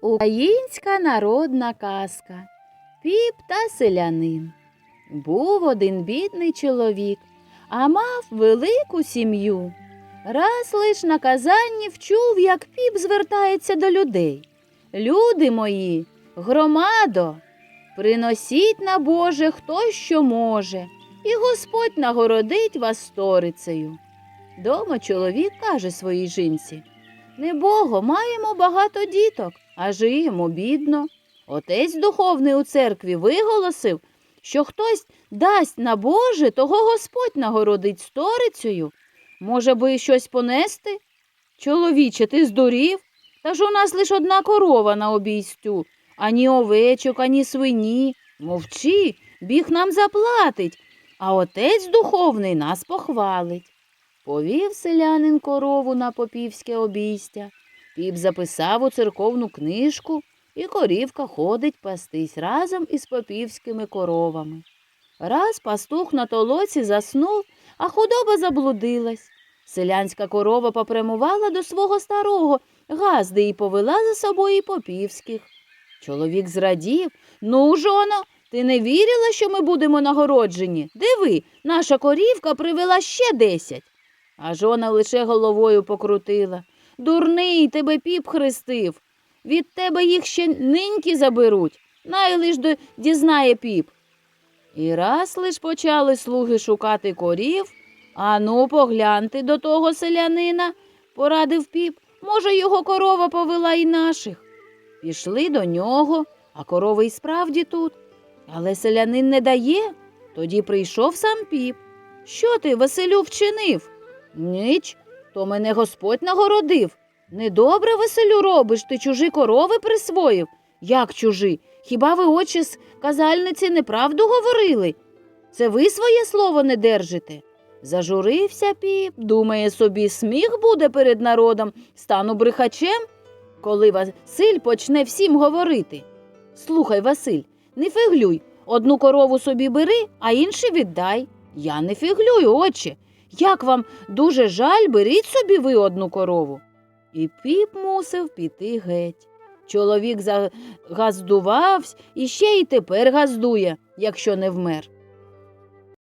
Українська народна казка Піп та селянин. Був один бідний чоловік, а мав велику сім'ю. Раз лиш на казанні вчув, як піп звертається до людей. Люди мої, громадо, приносіть на Боже хто що може, і Господь нагородить вас сторицею. Дома чоловік каже своїй жінці. Небого, маємо багато діток, а жиємо бідно. Отець духовний у церкві виголосив, що хтось дасть на Боже, того Господь нагородить сторицею. Може би щось понести? Чоловіче, ти здурів? Та ж у нас лиш одна корова на обійстю, ані овечок, ані свині. Мовчи, біг нам заплатить, а отець духовний нас похвалить. Повів селянин корову на попівське обійстя, піп записав у церковну книжку, і корівка ходить пастись разом із попівськими коровами. Раз пастух на толоці заснув, а худоба заблудилась. Селянська корова попрямувала до свого старого газди і повела за собою попівських. Чоловік зрадів. Ну, жоно, ти не вірила, що ми будемо нагороджені? Диви, наша корівка привела ще десять. А жона лише головою покрутила. Дурний, тебе піп хрестив. Від тебе їх ще ниньки заберуть. Най лиш до... дізнає піп. І раз лиш почали слуги шукати корів. Ану, погляньте до того селянина, порадив піп. Може, його корова повела і наших. Пішли до нього, а корова й справді тут. Але селянин не дає. Тоді прийшов сам піп. Що ти, Василю, вчинив? Ніч, то мене Господь нагородив. Недобре, Василю, робиш, ти чужі корови присвоїв. Як чужі? Хіба ви очі з казальниці неправду говорили? Це ви своє слово не держите. Зажурився піп, думає собі, сміх буде перед народом, стану брехачем, коли Василь почне всім говорити. Слухай, Василь, не фиглюй, одну корову собі бери, а іншу віддай. Я не фіглюю, отче. Як вам дуже жаль, беріть собі ви одну корову. І піп мусив піти геть. Чоловік загаздувався і ще й тепер газдує, якщо не вмер.